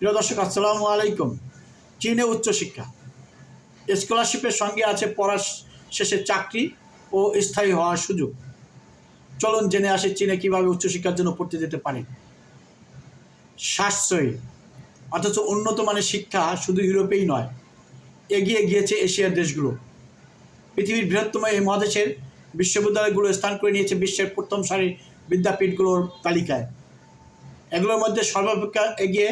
প্রিয় দর্শক, আসসালামু আলাইকুম। চীনে উচ্চশিক্ষা। স্কলারশিপের সঙ্গে আছে পড়ার শেষে চাকরি ও স্থায়ী হওয়ার সুযোগ। চলুন জেনে আসে চীনে কীভাবে উচ্চশিক্ষার জন্য পড়তে যেতে পারেন সাশ্রয়ী, অথচ উন্নত মানের শিক্ষা শুধু ইউরোপেই নয়, এগিয়ে গিয়েছে এশিয়ার দেশগুলো। পৃথিবীর বৃহত্তম এই মহাদেশের বিশ্ববিদ্যালয়গুলো স্থান করে নিয়েছে বিশ্বের প্রথম সারির বিদ্যাপীঠগুলোর তালিকায়। এগুলোর মধ্যে সর্বাপেক্ষা এগিয়ে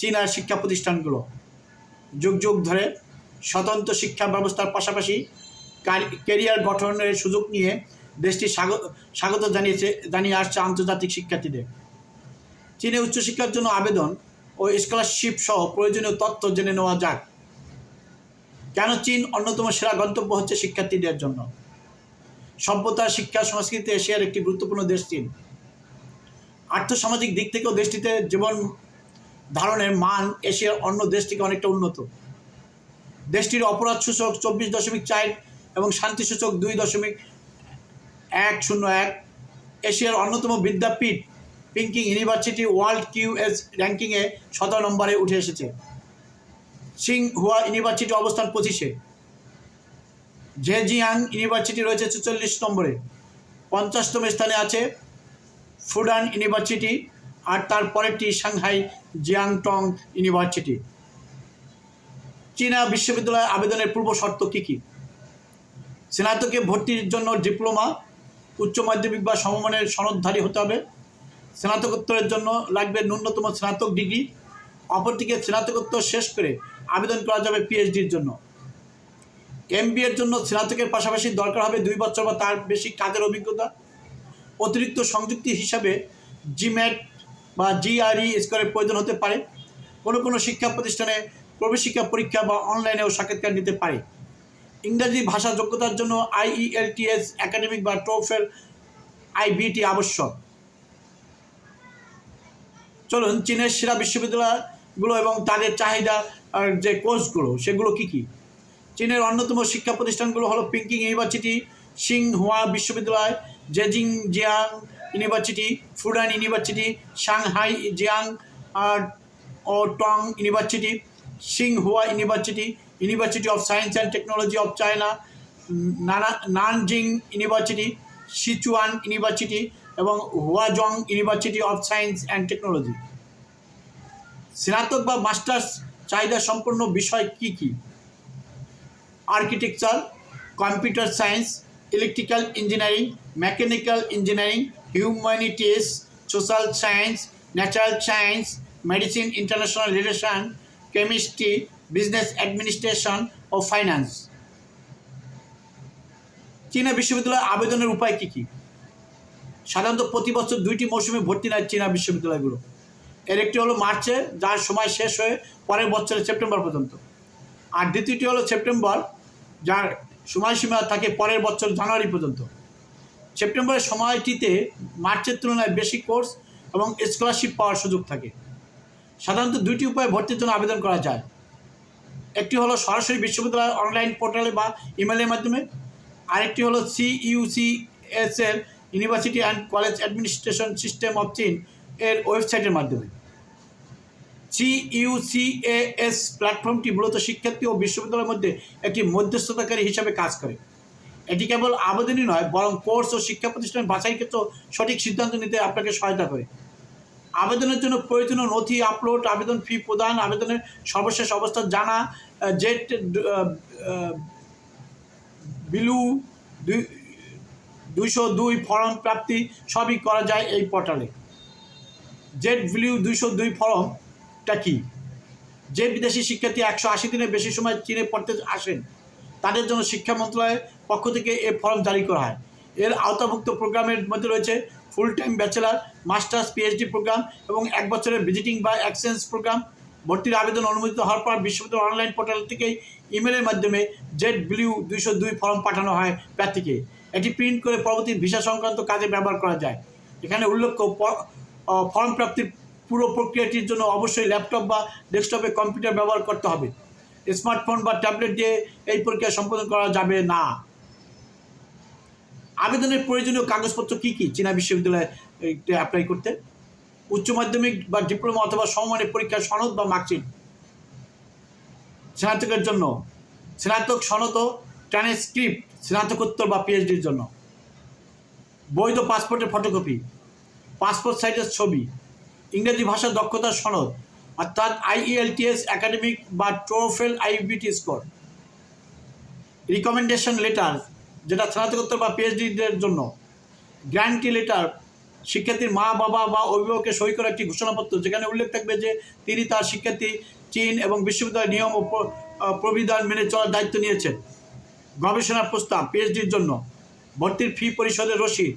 চীনার শিক্ষা প্রতিষ্ঠানগুলো। যুগ যুগ ধরে স্বতন্ত্র শিক্ষা ব্যবস্থার পাশাপাশি কেরিয়ার গঠনের সুযোগ নিয়ে দেশটি স্বাগত স্বাগত জানিয়েছে, জানিয়ে আসছে আন্তর্জাতিক শিক্ষার্থীদের। চীনে উচ্চশিক্ষার জন্য আবেদন ও স্কলারশিপ সহ প্রয়োজনীয় তথ্য জেনে নেওয়া যাক। কেন চীন অন্যতম সেরা গন্তব্য হচ্ছে শিক্ষার্থীদের জন্য? সভ্যতা, শিক্ষা, সংস্কৃতি এশিয়ার একটি গুরুত্বপূর্ণ দেশ চীন। আর্থসামাজিক দিক থেকেও দেশটিতে জীবন ধারণের মান এশিয়ার অন্য দেশ থেকে অনেকটা উন্নত। দেশটির অপরাধ সূচক চব্বিশ দশমিক চার এবং শান্তি সূচক দুই দশমিক এক শূন্য এক। এশিয়ার অন্যতম বিদ্যাপীঠ পিঙ্কিং ইউনিভার্সিটি ওয়ার্ল্ড কিউএস র্যাঙ্কিংয়ে সতেরো নম্বরে উঠে এসেছে। সিং হুয়া ইউনিভার্সিটি অবস্থান পঁচিশে। জেজিয়াং ইউনিভার্সিটি রয়েছে ছেচল্লিশ নম্বরে। পঞ্চাশতম স্থানে আছে ফুডান ইউনিভার্সিটি আর তার পরেরটি সাংহাই জিয়াংটং ইউনিভার্সিটি। চীনা বিশ্ববিদ্যালয়ে আবেদনের পূর্ব শর্ত কী কী? স্নাতকে ভর্তির জন্য ডিপ্লোমা, উচ্চ মাধ্যমিক বা সমমানের সনদধারী হতে হবে। স্নাতকোত্তরের জন্য লাগবে ন্যূনতম স্নাতক ডিগ্রি। অপরদিকে স্নাতকোত্তর শেষ করে আবেদন করা যাবে পিএইচডির জন্য। এম এর জন্য স্নাতকের পাশাপাশি দরকার হবে দুই বছর বা তার বেশি কাজের অভিজ্ঞতা। অতিরিক্ত সংযুক্তি হিসাবে জিম্যাট বা জিআরই স্কোরের প্রয়োজন হতে পারে। কোনো কোনো শিক্ষা প্রতিষ্ঠানে প্রবেশিকা পরীক্ষা বা অনলাইনেও সাক্ষাৎকার নিতে পারে। ইংরাজি ভাষা যোগ্যতার জন্য আইইএলটিএস একাডেমিক বা টোফেল আইবিটি আবশ্যক। চলুন চীনের সেরা বিশ্ববিদ্যালয়গুলো এবং তাদের চাহিদা যে কোর্সগুলো, সেগুলো কি কি? চীনের অন্যতম শিক্ষা প্রতিষ্ঠানগুলো হলো পিঙ্কিং ইউনিভার্সিটি, সিংহুয়া বিশ্ববিদ্যালয়, Zhejiang university Fudan university Shanghai Jiao Tong university Tsinghua university university of science and technology of China নানা নানজিং ইউনিভার্সিটি সিচুয়ান ইউনিভার্সিটি এবং Huazhong university of science and technology স্নাতক বা মাস্টার্স চাহিদা সম্পন্ন বিষয় কি কি? Architecture, computer science, electrical engineering, mechanical engineering humanities social science natural science medicine international relation chemistry business administration ও finance চীনা বিশ্ববিদ্যালয়ে আবেদনের উপায় কী কী? সাধারণত প্রতি বছর দুইটি মৌসুমে ভর্তি নেয় চীনা বিশ্ববিদ্যালয়গুলো। এর একটি হলো মার্চে, যার সময় শেষ হয়ে পরের বছরের সেপ্টেম্বর পর্যন্ত। আর দ্বিতীয়টি হলো সেপ্টেম্বর, যার সময়সীমা থাকে পরের বছর জানুয়ারি পর্যন্ত। সেপ্টেম্বরের সময়টিতে মার্চের তুলনায় বেশি কোর্স এবং স্কলারশিপ পাওয়ার সুযোগ থাকে। সাধারণত দুইটি উপায়ে ভর্তির জন্য আবেদন করা যায়। একটি হলো সরাসরি বিশ্ববিদ্যালয় অনলাইন পোর্টালে বা ইমেলের মাধ্যমে। আরেকটি হলো সিইউসিএস এর university and college administration system of চীন এর ওয়েবসাইটের মাধ্যমে। সিইউসিএএস প্ল্যাটফর্মটি মূলত শিক্ষার্থী ও বিশ্ববিদ্যালয়ের মধ্যে একটি মধ্যস্থতাকারী হিসাবে কাজ করে। এটি কেবল আবেদনই নয়, বরং কোর্স ও শিক্ষা প্রতিষ্ঠান বাছাই ক্ষেত্রে সঠিক সিদ্ধান্ত নিতে আপনাকে সহায়তা করে। আবেদনের জন্য প্রয়োজনীয় নথি, আপলোড, আবেদন ফি প্রদান, আবেদনের সর্বশেষ অবস্থা জানা জেট বিলু দুই, দুইশো দুই ফর্ম প্রাপ্তি সবই করা যায় এই পোর্টালে। জেট ভিলিউ দুইশো দুই ফর্মটা কি? যে বিদেশি শিক্ষার্থী একশো আশি দিনের বেশি সময় চীনে পড়তে আসেন, তাদের জন্য শিক্ষা মন্ত্রণালয়ের পক্ষ থেকে এ ফর্ম জারি করা হয়। এর আওতাভুক্ত প্রোগ্রামের মধ্যে রয়েছে full time bachelor masters PhD program এবং এক বছরের ভিজিটিং বা এক্সচেঞ্জ প্রোগ্রাম ভর্তির আবেদন অনুমোদিত হওয়ার পর বিশ্ববিদ্যালয় অনলাইন পোর্টাল থেকেই ইমেলের মাধ্যমে জেড ব্লিউ দুইশো দুই ফর্ম পাঠানো হয় প্রার্থীকে। এটি প্রিন্ট করে পরবর্তী ভিসা সংক্রান্ত কাজে ব্যবহার করা যায়। এখানে উল্লেখ্য ফর্ম প্রাপ্তির পুরো প্রক্রিয়াটির জন্য অবশ্যই ল্যাপটপ বা ডেস্কটপে কম্পিউটার ব্যবহার করতে হবে। স্মার্টফোন বা ট্যাবলেট দিয়ে এই প্রক্রিয়া সম্পাদন করা যাবে না। আবেদনের প্রয়োজনীয় কাগজপত্র কী কী চীনা বিশ্ববিদ্যালয়ে অ্যাপ্লাই করতে? উচ্চ মাধ্যমিক বা ডিপ্লোমা অথবা সমমানের পরীক্ষার সনদ বা মার্কশিট? স্নাতকের জন্য। স্নাতক সনদ ও ট্রান্সক্রিপ্ট, স্নাতকোত্তর বা পিএইচডির জন্য। বৈধ পাসপোর্টের ফটোকপি পাসপোর্ট সাইজের ছবি, ইংরেজি ভাষা দক্ষতার সনদ, অর্থাৎ আইইএলটিএস একাডেমিক বা TOEFL iBT score recommendation letter যেটা স্নাতকোত্তর বা পিএইচডিদের জন্য। গ্যারান্টি লেটার শিক্ষার্থীর মা, বাবা বা অভিভাবকের সই করা একটি ঘোষণাপত্র, যেখানে উল্লেখ থাকবে যে তিনি তার শিক্ষার্থী চীন এবং বিশ্ববিদ্যালয়ের নিয়ম ও প্রবিধান মেনে চলার দায়িত্ব নিয়েছেন। গবেষণার প্রস্তাব পিএইচডির জন্য। ভর্তির ফি পরিশোধের রসিদ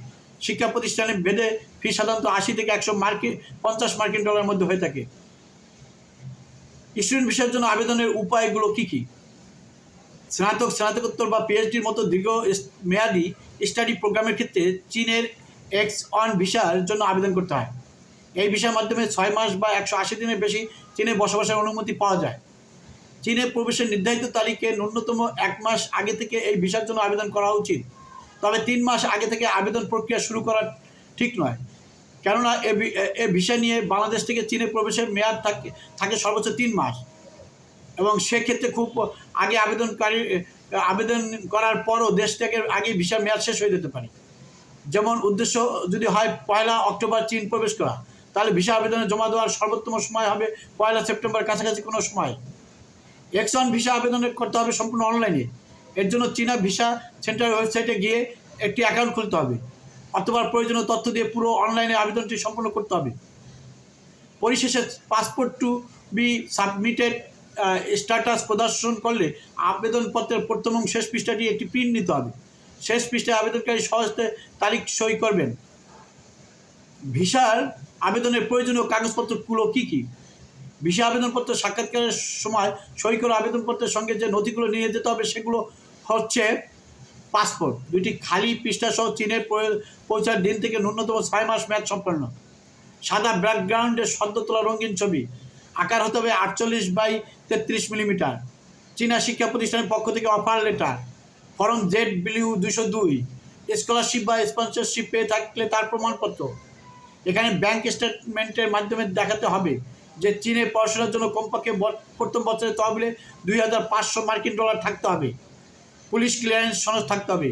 শিক্ষা প্রতিষ্ঠানে ভেদে ফি সাধারণত আশি থেকে একশো মার্কিন, পঞ্চাশ মার্কিন ডলারের মধ্যে হয়ে থাকে। স্টুডেন্ট বিষয়ের জন্য আবেদনের উপায়গুলো কী কী? স্নাতক, স্নাতকোত্তর বা পিএইচডির মতো দীর্ঘ মেয়াদি স্টাডি প্রোগ্রামের ক্ষেত্রে চীনের এক্স অন ভিসার জন্য আবেদন করতে হয়। এই ভিসার মাধ্যমে ছয় মাস বা একশো আশি দিনের বেশি চীনে বসবাসের অনুমতি পাওয়া যায়। চীনে প্রবেশের নির্ধারিত তারিখে ন্যূনতম এক মাস আগে থেকে এই ভিসার জন্য আবেদন করা উচিত। তবে তিন মাস আগে থেকে আবেদন প্রক্রিয়া শুরু করা ঠিক নয়। কেননা এ ভিসা নিয়ে বাংলাদেশ থেকে চীনে প্রবেশের মেয়াদ থাকে থাকে সর্বোচ্চ তিন মাস। এবং সেক্ষেত্রে খুব আগে আবেদনকারী, আবেদন করার পরও দেশ থেকে আগে ভিসা মেয়াদ শেষ হয়ে যেতে পারে। যেমন উদ্দেশ্য যদি হয় পয়লা অক্টোবর চীন প্রবেশ করা, তাহলে ভিসা আবেদনে জমা দেওয়ার সর্বোত্তম সময় হবে পয়লা সেপ্টেম্বর কাছাকাছি কোনো সময়। এক্স ওয়ান ভিসা আবেদন করতে হবে সম্পূর্ণ অনলাইনে। এর জন্য চীনা ভিসা সেন্টার ওয়েবসাইটে গিয়ে একটি অ্যাকাউন্ট খুলতে হবে, অথবা প্রয়োজনীয় তথ্য দিয়ে পুরো অনলাইনে আবেদনটি সম্পন্ন করতে হবে। পরিশেষে passport to be submitted status প্রদর্শন করলে আবেদনপত্রের প্রথম এবং শেষ পৃষ্ঠাটি একটি প্রিন্ট নিতে হবে। শেষ পৃষ্ঠায় আবেদনকারী সহজতে তারিখ সই করবেন। ভিসার আবেদনের প্রয়োজনীয় কাগজপত্রগুলো কী কী? ভিসা আবেদনপত্র সাক্ষাৎকারের সময় সই করা আবেদনপত্রের সঙ্গে যে নথিগুলো নিয়ে যেতে হবে সেগুলো হচ্ছে পাসপোর্ট দুইটি খালি পৃষ্ঠা সহ চীনের পৌঁছার দিন থেকে ন্যূনতম ছয় মাস ম্যাচ সম্পন্ন। সাদা ব্যাকগ্রাউন্ডের সদ্য তোলা রঙিন ছবি। আকার হতে হবে আটচল্লিশ বাই তেত্রিশ মিলিমিটার। চীনা শিক্ষা প্রতিষ্ঠানের পক্ষ থেকে offer letter form Z W দুশো দুই। স্কলারশিপ বা স্পন্সরশিপ পেয়ে থাকলে তার প্রমাণপত্র। এখানে ব্যাংক স্টেটমেন্টের মাধ্যমে দেখাতে হবে যে চীনে পড়াশোনার জন্য কমপক্ষে প্রথম বছরের তহবিলে দুই হাজার পাঁচশো মার্কিন ডলার থাকতে হবে। পুলিশ ক্লিয়ারেন্স সনদ থাকতে হবে।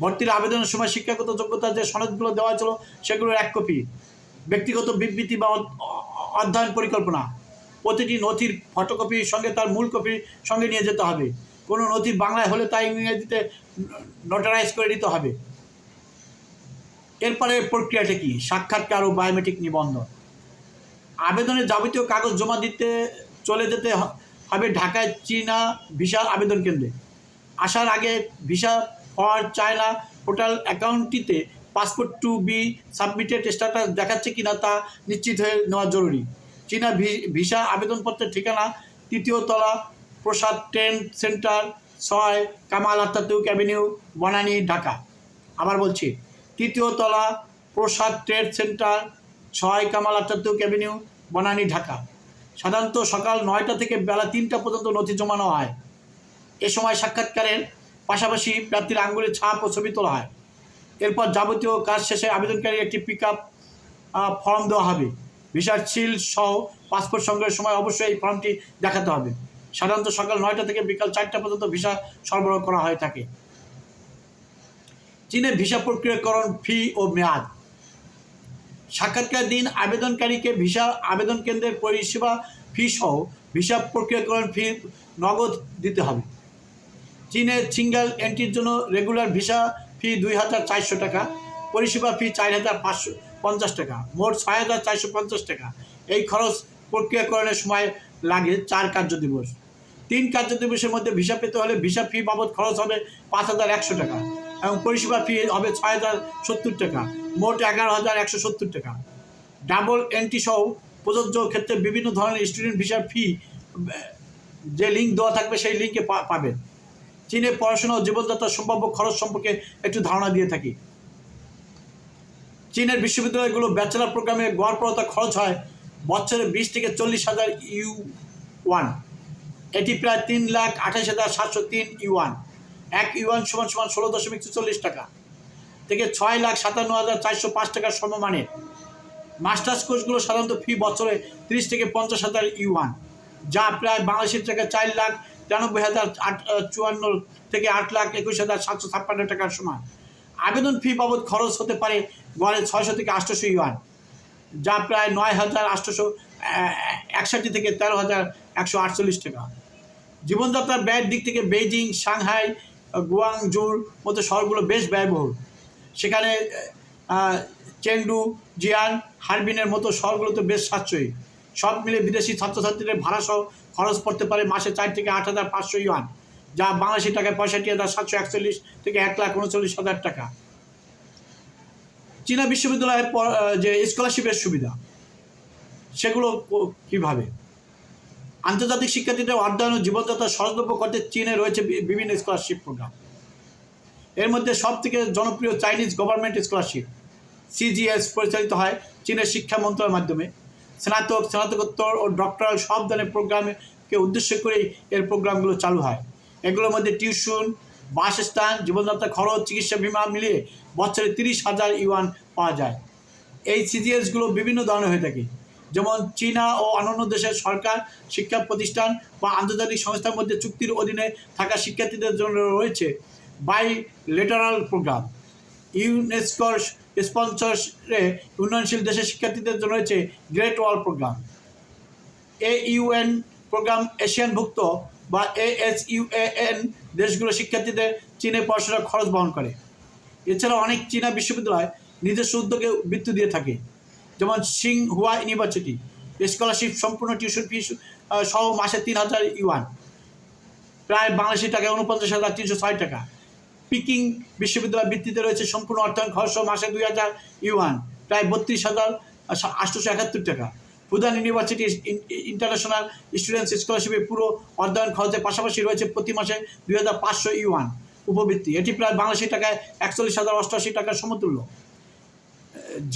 ভর্তির আবেদনের সময় শিক্ষাগত যোগ্যতা যে সনদগুলো দেওয়া ছিল সেগুলোর এক কপি ব্যক্তিগত বিবৃতি বা অধ্যয়ন পরিকল্পনা। প্রতিটি নথির ফটোকপির সঙ্গে তার মূল কপির সঙ্গে নিয়ে যেতে হবে। কোনো নথি বাংলায় হলে তা ইংরেজিতে নোটারাইজ করে নিতে হবে। এরপরে প্রক্রিয়াটা কি? সাক্ষাৎকার ও বায়োমেট্রিক নিবন্ধন। আবেদনের যাবতীয় কাগজ জমা দিতে চলে যেতে হবে ঢাকায় চীনা ভিসা আবেদন কেন্দ্রে। আসার আগে visa for China portal অ্যাকাউন্টটিতে passport to be submitted status দেখাচ্ছে কিনা তা নিশ্চিত হয়ে নেওয়া জরুরি। চীনা ভিসা আবেদনপত্রের ঠিকানা, তৃতীয় তলা, প্রসাদ ট্রেন সেন্টার, ছয় Kemal Ataturk avenue, Banani, Dhaka. আবার বলছি, তৃতীয় তলা, প্রসাদ ট্রেড সেন্টার, ছয় Kemal Ataturk avenue, Banani, Dhaka. সাধারণত সকাল নয়টা থেকে বেলা তিনটা পর্যন্ত নথি জমানো হয়। এ সময় সাক্ষাৎকারের পাশাপাশি প্রার্থীর আঙ্গুলের ছাপ ও ছবি তোলা হয়। এরপর যাবতীয় কাজ শেষে আবেদনকারী একটি পিক আপ ফর্ম দেওয়া হবে। ভিসার সিল সহ পাসপোর্ট সংগ্রহের সময় অবশ্যই এই ফর্মটি দেখাতে হবে। সাধারণত সকাল নয়টা থেকে বিকাল চারটা পর্যন্ত ভিসা সরবরাহ করা হয়ে থাকে। চীনে ভিসা প্রক্রিয়াকরণ ফি ও মেয়াদ। সাক্ষাৎকার দিন আবেদনকারীকে ভিসা আবেদন কেন্দ্রের পরিষেবা ফি সহ ভিসা প্রক্রিয়াকরণ ফি নগদ দিতে হবে। চীনের সিঙ্গেল এন্ট্রির জন্য রেগুলার ভিসা ফি দুই হাজার চারশো টাকা, পরিষেবা ফি চার হাজার পাঁচশো পঞ্চাশ টাকা। মোট ছয় হাজার চারশো পঞ্চাশ টাকা। এই খরচ প্রক্রিয়াকরণের সময় লাগে চার কার্য দিবস। তিন কার্য দিবসের মধ্যে ভিসা পেতে হলে ভিসা ফি বাবদ খরচ হবে পাঁচ হাজার একশো টাকা এবং পরিষেবা ফি হবে ছয় হাজার সত্তর টাকা। মোট এগারো হাজার একশো সত্তর টাকা। ডাবল এন্ট্রি সহ প্রযোজ্য ক্ষেত্রে বিভিন্ন ধরনের স্টুডেন্ট ভিসার ফি যে লিঙ্ক দেওয়া থাকবে সেই লিঙ্কে পাবেন। চীনে পড়াশোনা ও জীবনযাত্রার সম্ভাব্য খরচ সম্পর্কে একটু ধারণা দিয়ে থাকি। চীনের বিশ্ববিদ্যালয়গুলো ব্যাচেলার প্রোগ্রামে গড় পড়তা খরচ হয় বছরে বিশ থেকে চল্লিশ হাজার ইউ ওয়ান এটি প্রায় তিন লাখ আঠাশ হাজার সাতশো তিন ইউয়ান। এক ইউয়ান সমান সমান ষোলো দশমিক চল্লিশ টাকা থেকে ছয় লাখ সাতান্ন হাজার চারশো পাঁচ টাকার সমমানের। মাস্টার্স কোর্সগুলো সাধারণত ফি বছরে তিরিশ থেকে পঞ্চাশ হাজার ইউয়ান, যা প্রায় বাংলাদেশের টাকা চার লাখ তিরানব্বই হাজার আট চুয়ান্ন থেকে আট লাখ একুশ হাজার সাতশো ছাপ্পান্ন টাকার সমান। আবেদন ফি বাবদ খরচ হতে পারে গড়ে ছয়শো থেকে আটশোশো ইউয়ান, যা প্রায় নয় হাজার আটশোশো একষট্টি থেকে তেরো হাজার একশো আটচল্লিশ টাকা। জীবনযাত্রার ব্যয়ের দিক থেকে বেইজিং, সাংহাই গুয়াংজুর মতো শহরগুলো বেশ ব্যয়বহুল। সেখানে চেংডু, জিয়ান, হারবিনের মতো শহরগুলো তো বেশ সাশ্রয়ী। সব মিলে বিদেশি ছাত্রছাত্রীদের ভাড়া সহ খরচ পড়তে পারে মাসে চার থেকে আট হাজার পাঁচশো ইউয়ান, যা বাংলাদেশি টাকায় পঁয়ষট্টি হাজার সাতশো একচল্লিশ থেকে এক লাখ উনচল্লিশ হাজার টাকা। চীনা বিশ্ববিদ্যালয়ের যে স্কলারশিপের সুবিধা, সেগুলো কীভাবে? আন্তর্জাতিক শিক্ষার্থীদের অধ্যয়ন ও জীবনযাত্রা সহজলভ্য করতে চীনে রয়েছে বিভিন্ন স্কলারশিপ প্রোগ্রাম এর মধ্যে সব থেকে জনপ্রিয় চাইনিজ গভর্নমেন্ট স্কলারশিপ সিজিএস পরিচালিত হয় চীনের শিক্ষা মন্ত্রণালয়ের মাধ্যমে। স্নাতক, স্নাতকোত্তর ও ডক্টরাল সব ধরনের প্রোগ্রামকে উদ্দেশ্য করেই এর প্রোগ্রামগুলো চালু হয়। এগুলোর মধ্যে টিউশন বাসস্থান, জীবনযাত্রা, খরচ, চিকিৎসা, বিমা মিলিয়ে বছরে তিরিশ হাজার ইউয়ান পাওয়া যায়। এই সিজিএসগুলো বিভিন্ন ধরনের হয়ে থাকে। যেমন চীনা ও অন্যান্য দেশের সরকার, শিক্ষা প্রতিষ্ঠান বা আন্তর্জাতিক সংস্থার মধ্যে চুক্তির অধীনে থাকা শিক্ষার্থীদের জন্য রয়েছে বাই লেটারাল প্রোগ্রাম ইউনেস্কোর স্পন্সরে উন্নয়নশীল দেশের শিক্ষার্থীদের জন্য রয়েছে great wall program A UN program এশিয়ানভুক্ত বা এএস ইউএএন দেশগুলো শিক্ষার্থীদের চীনে পড়াশোনার খরচ বহন করে। এছাড়া অনেক চীনা বিশ্ববিদ্যালয় নিজস্ব উদ্যোগে বৃত্তি দিয়ে থাকে। যেমন সিং হুয়া ইউনিভার্সিটি স্কলারশিপ সম্পূর্ণ টিউশন ফি সহ মাসে তিন হাজার ইউয়ান। প্রায় বাংলাদেশি টাকায় উনপঞ্চাশ হাজার তিনশো ছয় টাকা। পিকিং বিশ্ববিদ্যালয় বৃত্তিতে রয়েছে সম্পূর্ণ অর্থায়ন খরচ মাসে দুই হাজার ইউয়ান, প্রায় বত্রিশ হাজার আটশোশো একাত্তর টাকা। ফুদান ইউনিভার্সিটি ইন্টারন্যাশনাল স্টুডেন্টস স্কলারশিপে পুরো অধ্যয়ন খরচের পাশাপাশি রয়েছে প্রতি মাসে দুই হাজার পাঁচশো ইউয়ান উপবৃত্তি। এটি প্রায় বাংলাদেশি টাকায় একচল্লিশ হাজার অষ্টআশি টাকার সমতুল্য।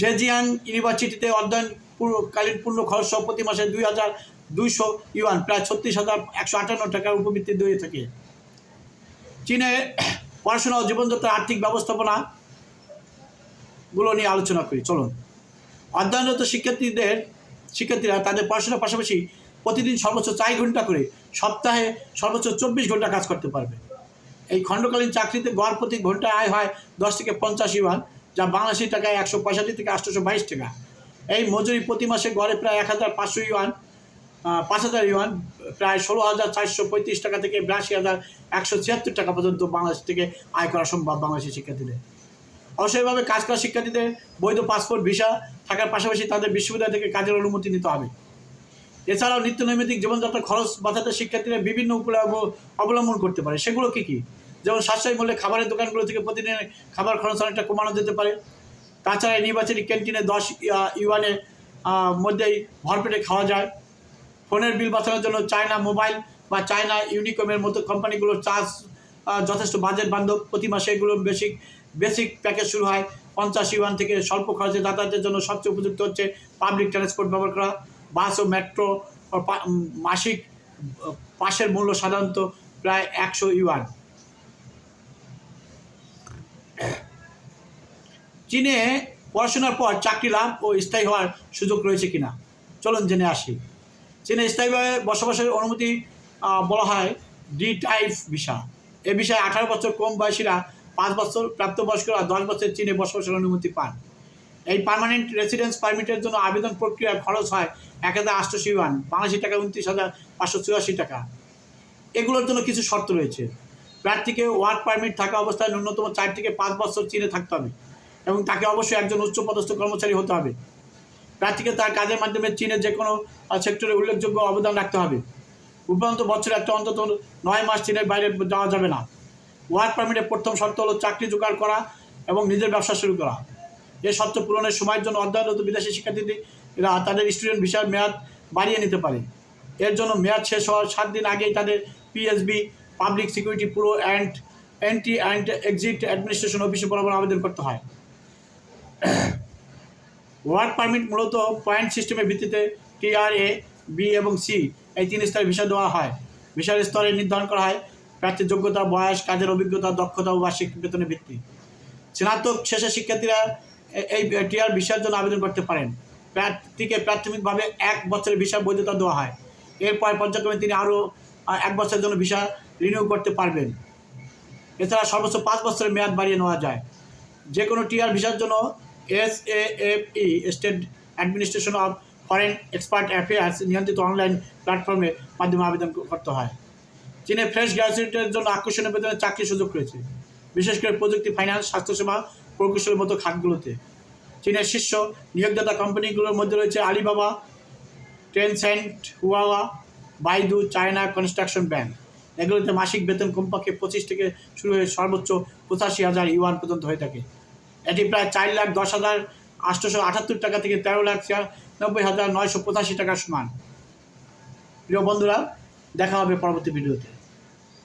জেজিয়াং ইউনিভার্সিটিতে অধ্যয়ন পুরোকালীন পূর্ণ খরচ সহ প্রতি মাসে দুই হাজার দুইশো ইউয়ান, প্রায় ছত্রিশ হাজার একশো আটান্ন টাকার উপবৃত্তি দিয়ে থাকে। চীনে পড়াশোনা ও জীবনযাত্রার আর্থিক ব্যবস্থাপনা গুলো নিয়ে আলোচনা করি। চলুন। অধ্যয়নরত শিক্ষার্থীদের শিক্ষার্থীরা তাদের পড়াশোনার পাশাপাশি প্রতিদিন সর্বোচ্চ চার ঘণ্টা করে সপ্তাহে সর্বোচ্চ চব্বিশ ঘণ্টা কাজ করতে পারবে। এই খণ্ডকালীন চাকরিতে গড় প্রতি ঘণ্টা আয় হয় দশ থেকে পঞ্চাশ ইউয়ান, যা বাংলাদেশি টাকায় একশো পঁয়ষট্টি থেকে আটশোশো বাইশ টাকা। এই মজুরি প্রতি মাসে গড়ে প্রায় এক হাজার পাঁচশো ইউয়ান পাঁচ হাজার ইউয়ান, প্রায় ষোলো হাজার চারশো পঁয়ত্রিশ টাকা থেকে বিরাশি হাজার একশো ছিয়াত্তর টাকা পর্যন্ত বাংলাদেশ থেকে আয় করা সম্ভব বাংলাদেশি শিক্ষার্থীদের। অবশ্যইভাবে কাজ করা শিক্ষার্থীদের বৈধ পাসপোর্ট, ভিসা থাকার পাশাপাশি তাদের বিশ্ববিদ্যালয় থেকে কাজের অনুমতি নিতে হবে। এছাড়াও নিত্য নৈমিত্তিক জীবনযাত্রার খরচ বাঁচাতে শিক্ষার্থীরা বিভিন্ন উপায় অবলম্বন করতে পারে। সেগুলো কী কী? যেমন সাশ্রয়ী মূল্যে খাবারের দোকানগুলো থেকে প্রতিদিন খাবার খরচ অনেকটা কমানো যেতে পারে। তাছাড়া নির্বাচনী ক্যান্টিনে দশ ইউয়ানের মধ্যেই ভরপেটে খাওয়া যায়। ফোনের বিল বাঁচানোর জন্য চায়না মোবাইল বা চায়না ইউনিকমের মতো কোম্পানিগুলোর চার্জ যথেষ্ট বাজেট বান্ধব। প্রতি মাসে এগুলো বেসিক বেসিক প্যাকেজ শুরু হয় পঞ্চাশ ইউয়ান থেকে স্বল্প খরচে যাতায়াতের জন্য সবচেয়ে উপযুক্ত হচ্ছে পাবলিক ট্রান্সপোর্ট ব্যবহার করা বাস ও মেট্রো মাসিক পাশের মূল্য সাধারণত প্রায় একশো ইউয়ান। চীনে পড়াশোনার পর চাকরি লাভ ও স্থায়ী হওয়ার সুযোগ রয়েছে কিনা? চলুন জেনে আসি। চীনে স্থায়ীভাবে বসবাসের অনুমতি বলা হয় ডি টাইপ ভিসা এ বিষয়ে আঠারো বছর কম বয়সীরা পাঁচ বছর প্রাপ্তবয়স্করা দশ বছর চীনে বসবাসের অনুমতি পান। এই পার্মানেন্ট রেসিডেন্স পারমিটের জন্য আবেদন প্রক্রিয়ার খরচ হয় এক হাজার আটশোশি ওয়ান বাংলাদেশি টাকা উনত্রিশ হাজার পাঁচশো চুরাশি টাকা। এগুলোর জন্য কিছু শর্ত রয়েছে। প্রার্থীকে ওয়ার্ক পারমিট থাকা অবস্থায় ন্যূনতম চার থেকে পাঁচ বছর চীনে থাকতে হবে এবং তাকে অবশ্যই একজন উচ্চপদস্থ কর্মচারী হতে হবে। প্রার্থীকে তার কাজের মাধ্যমে চীনের যে কোনো সেক্টরে উল্লেখযোগ্য অবদান রাখতে হবে। উপরন্ত বছরে একটা অন্তত নয় মাস চীনের বাইরে যাওয়া যাবে না। ওয়ার্ক পারমিটের প্রথম শর্ত হলো চাকরি জোগাড় করা এবং নিজের ব্যবসা শুরু করা। এই শর্ত পূরণের সময়ের জন্য অধ্যয়নরত বিদেশি শিক্ষার্থীরা তাদের স্টুডেন্ট ভিসার মেয়াদ বাড়িয়ে নিতে পারে। এর জন্য মেয়াদ শেষ হওয়ার সাত দিন আগেই তাদের PSB public security bureau and entry and exit administration অফিসে বরাবর আবেদন করতে হয়। ওয়ার্ক পারমিট মূলত পয়েন্ট সিস্টেমের ভিত্তিতে টিআরএ বি এবং সি এই তিন স্তরে ভিসা দেওয়া হয়। ভিসার স্তরে নির্ধারণ করা হয়। প্রার্থীর যোগ্যতা, বয়স, কাজের অভিজ্ঞতা, দক্ষতা ও বার্ষিক বেতনের ভিত্তি। স্নাতক শেষে শিক্ষার্থীরা এই টিআর ভিসার জন্য আবেদন করতে পারেন। প্রার্থীকে প্রাথমিকভাবে এক বছরের ভিসা বৈধতা দেওয়া হয়। এরপর পর্যায়ক্রমে তিনি আরও এক বছরের জন্য ভিসা রিনিউ করতে পারবেন। এছাড়া সর্বোচ্চ পাঁচ বছরের মেয়াদ বাড়িয়ে নেওয়া যায়। যে কোনো টিআর ভিসার জন্য S A F E, state administration of foreign expert affairs নিয়ন্ত্রিত অনলাইন প্ল্যাটফর্মের মাধ্যমে আবেদন করতে হয়। চীনে ফ্রেশ গ্র্যাজুয়েটের জন্য আকর্ষণীয় বেতনের চাকরির সুযোগ রয়েছে বিশেষ করে প্রযুক্তি ফাইন্যান্স স্বাস্থ্যসেবা, প্রকৌশলের মতো খাতগুলোতে। চীনের শীর্ষ নিয়োগদাতা কোম্পানিগুলোর মধ্যে রয়েছে Alibaba Tencent Huawei Baidu China construction bank এগুলোতে মাসিক বেতন কমপক্ষে পঁচিশ থেকে শুরু হয়ে সর্বোচ্চ পঁচাশি হাজার ইউয়ান পর্যন্ত হয়ে থাকে। এটি প্রায় চার লাখ দশ হাজার আটশোশো আটাত্তর টাকা থেকে তেরো লাখ ছিয়ানব্বই হাজার নয়শো পঁচাশি টাকার সমান। প্রিয় বন্ধুরা, দেখা হবে পরবর্তী ভিডিওতে।